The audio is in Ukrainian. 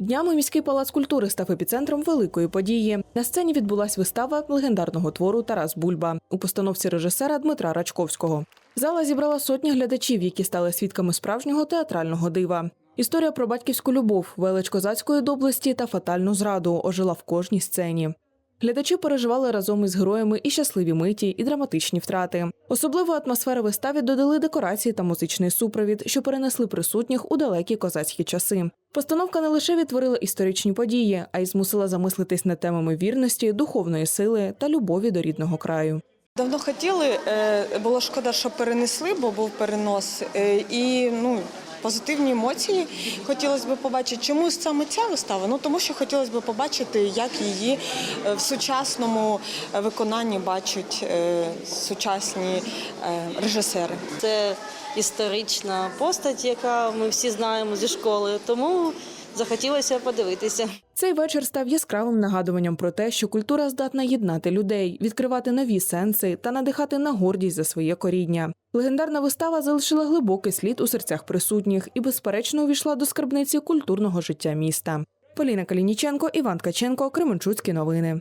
Днями міський палац культури став епіцентром великої події. На сцені відбулась вистава легендарного твору Тарас Бульба у постановці режисера Дмитра Рачковського. Зала зібрала сотні глядачів, які стали свідками справжнього театрального дива. Історія про батьківську любов, велич козацької доблесті та фатальну зраду ожила в кожній сцені. Глядачі переживали разом із героями і щасливі миті, і драматичні втрати. Особливу атмосферу виставі додали декорації та музичний супровід, що перенесли присутніх у далекі козацькі часи. Постановка не лише відтворила історичні події, а й змусила замислитись над темами вірності, духовної сили та любові до рідного краю. Давно хотіли, е, було шкода, що перенесли, бо був перенос. Е, І ну, позитивні емоції хотілося б побачити. Чому саме ця вистава? Ну тому що хотілося б побачити, як її е, в сучасному е, виконанні бачать е, сучасні режисери. Це історична постать, яка ми всі знаємо зі школи, тому захотілося подивитися. Цей вечір став яскравим нагадуванням про те, що культура здатна єднати людей, відкривати нові сенси та надихати на гордість за своє коріння. Легендарна вистава залишила глибокий слід у серцях присутніх і, безперечно, увійшла до скарбниці культурного життя міста. Поліна Калініченко, Іван Ткаченко, Кременчуцькі новини.